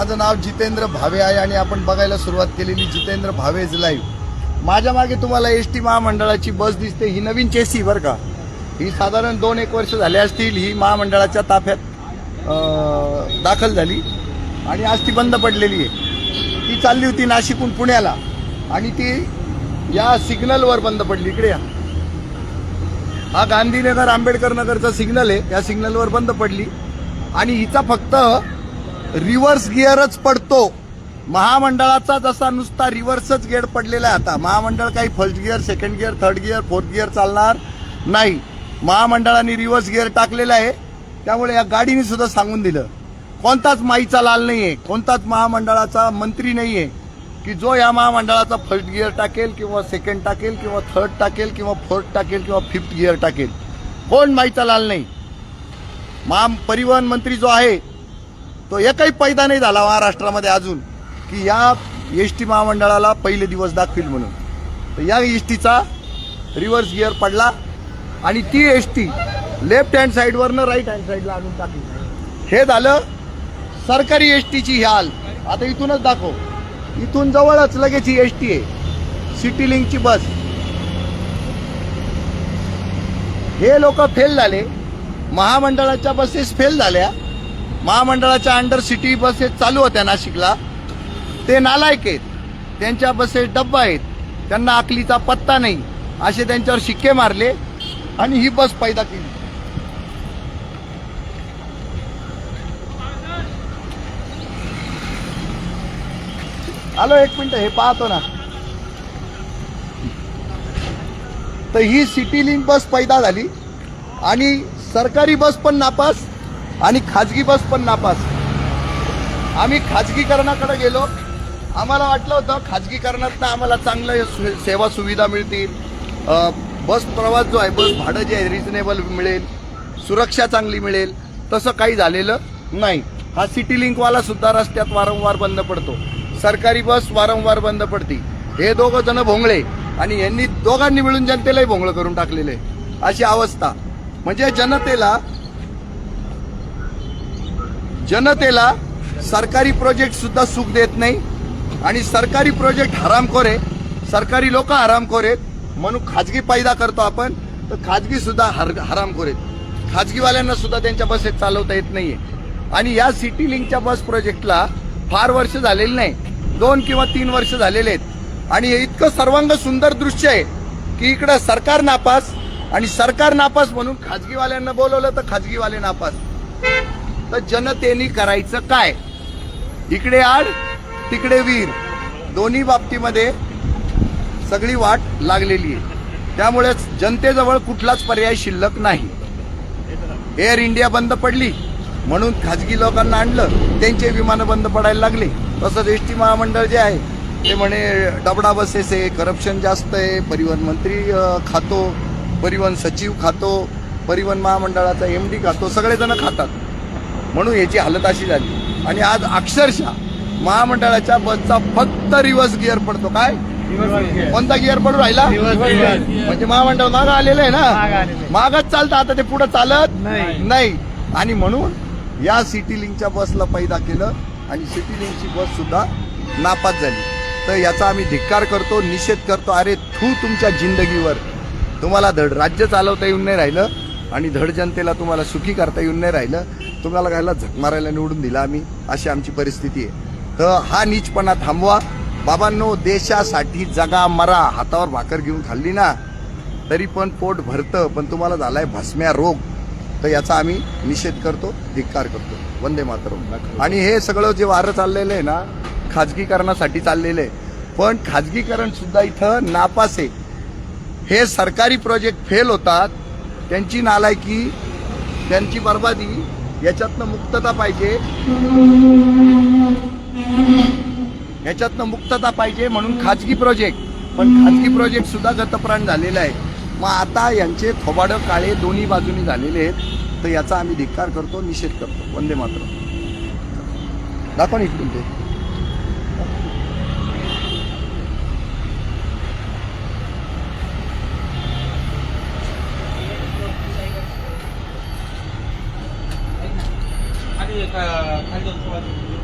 माझं नाव जितेंद्र भावे आहे आणि आपण बघायला सुरुवात केलेली जितेंद्र भावेज लाईव्ह माझ्या मागे तुम्हाला एस टी महामंडळाची बस दिसते ही नवीन चेसी बरं का. ही साधारण दोन एक वर्ष झाले असतील ही महामंडळाच्या ताफ्यात दाखल झाली आणि आज ती बंद पडलेली आहे. ती चालली होती नाशिकहून पुण्याला आणि ती या सिग्नलवर बंद पडली. इकडे या. हा गांधीनगर आंबेडकर नगरचा सिग्नल आहे या सिग्नलवर बंद पडली. आणि हिचा फक्त रिव्हर्स गिअरच पडतो. महामंडळाचा जसा नुसता रिव्हर्सच गेअर पडलेला आहे आता. महामंडळ काही first gear second gear third gear fourth gear चालणार नाही. महामंडळाने रिव्हर्स गिअर टाकलेला आहे. त्यामुळे या गाडीने सुद्धा सांगून दिलं. कोणताच माईचा लाल नाही आहे कोणताच महामंडळाचा मंत्री नाही आहे की जो या महामंडळाचा फर्स्ट गिअर टाकेल किंवा सेकंड टाकेल किंवा थर्ड टाकेल किंवा फोर्थ टाकेल किंवा फिफ्थ गिअर टाकेल. कोण माईचा लाल नाही? महा परिवहन मंत्री जो आहे तो एकही पैदा नाही झाला महाराष्ट्रामध्ये अजून की या एस टी महामंडळाला पहिले दिवस दाखवील म्हणून. तर या एस टीचा रिव्हर्स गिअर पडला आणि ती एस टी लेफ्ट हँड साईडवरनं राईट हँड साईडला आणून टाकली. हे झालं सरकारी एस टीची ही हाल. आता इथूनच दाखव. इथून जवळच लगेच ही एस टी आहे. सिटी लिंकची बस. हे लोक फेल झाले. महामंडळाच्या बसेस फेल झाल्या. महामंडळाच्या अंडर सिटी बसेस चालू होत्या नाशिकला. ते नालायक आहेत. त्यांच्या बसेस डब्बा आहेत. त्यांना अकलीचा पत्ता नाही. असे त्यांच्यावर शिक्के मारले आणि ही बस पैदा केली. आलो एक मिनिट हे पाहतो ना. तर ही सिटी लिंक बस पैदा झाली. आणि सरकारी बस पण नापास. आणि खाजगी बस पण नापास. आम्ही खाजगीकरणाकडे गेलो. आम्हाला वाटलं होतं खाजगीकरणातनं आम्हाला चांगलं सु- सेवा सुविधा मिळतील. बस प्रवास जो आहे बस भाडं जे आहे रिजनेबल मिळेल. सुरक्षा चांगली मिळेल. तसं काही झालेलं नाही. हा सिटी लिंकवाला सुद्धा रस्त्यात वारंवार बंद पडतो. सरकारी बस वारंवार बंद पडते. हे दोघं जण भोंगळे आणि यांनी दोघांनी मिळून जनतेलाही भोंगळं करून टाकलेलं आहे. अशी अवस्था. म्हणजे जनतेला जनतेला सरकारी प्रोजेक्ट सुद्धा सुख देत नाही. आणि सरकारी प्रोजेक्ट हरामखोर आहे सरकारी लोक हरामखोर आहेत म्हणून खाजगी पैदा करतो आपण तर खाजगी सुद्धा हर हरामखोर आहेत खाजगीवाल्यांना सुद्धा त्यांच्या बसेस चालवता येत नाहीये. आणि या सिटी लिंकच्या बस प्रोजेक्टला फार वर्ष झालेली नाही. दोन किंवा तीन वर्ष झालेले आहेत. आणि हे इतकं सर्वांग सुंदर दृश्य आहे की इकडं सरकार नापास आणि सरकार नापास म्हणून खाजगीवाल्यांना बोलवलं तर खाजगीवाले नापास. तर जनतेने करायचं काय? इकडे आड तिकडे वीर. दोन्ही बाबतीमध्ये सगळी वाट लागलेली आहे. त्यामुळेच जनतेजवळ कुठलाच पर्याय शिल्लक नाही. एअर इंडिया बंद पडली म्हणून खाजगी लोकांना आणलं त्यांचे विमानं बंद पडायला लागले. तसंच एस टी महामंडळ जे आहे ते म्हणे डबडा बसेस आहे करप्शन जास्त आहे परिवहन मंत्री खातो परिवहन सचिव खातो परिवहन महामंडळाचा एम डी खातो सगळेजण खातात. म्हणून याची हालत अशी झाली. आणि आज अक्षरशः महामंडळाच्या बसचा फक्त रिव्हर्स गिअर पडतो. काय? कोणता गिअर पडू राहिला? म्हणजे महामंडळ माग आलेलं आहे ना? मागच चालतं. आता ते पुढे चालत नाही. आणि म्हणून या सिटी लिंकच्या बसला पैदा केलं आणि सिटी लिंकची बस सुद्धा नापास झाली. तर याचा आम्ही धिक्कार करतो निषेध करतो. अरे थू तुमच्या जिंदगीवर. तुम्हाला धड राज्य चालवता येऊन नाही राहिलं आणि धड जनतेला तुम्हाला सुखी करता येऊन नाही राहिलं. तुम्हाला घ्यायला झक मारायला निवडून दिला आम्ही अशी आमची परिस्थिती आहे. तर हा नीचपणा थांबवा. बाबांनो देशासाठी जगा मरा. हातावर भाकर घेऊन खाल्ली ना तरी पण पोट भरतं पण तुम्हाला झालाय भस्म्या रोग. तर याचा आम्ही निषेध करतो धिक्कार करतो. वंदे मातरम. आणि हे सगळं जे वारं चाललेलं आहे ना खाजगीकरणासाठी चाललेलं आहे. पण खाजगीकरण सुद्धा इथं नापास आहे. हे सरकारी प्रोजेक्ट फेल होतात त्यांची नालायकी त्यांची बर्बादी याच्यातनं मुक्तता पाहिजे. याच्यातनं मुक्तता पाहिजे म्हणून खाजगी प्रोजेक्ट पण खाजगी प्रोजेक्ट सुद्धा गतप्राण झालेला आहे. मग आता यांचे थोबाडं काळे दोन्ही बाजूनी झालेले आहेत. तर याचा आम्ही धिक्कार करतो निषेध करतो. वंदे मात्र दाखवा ना इकडून ते. 这个니까 발.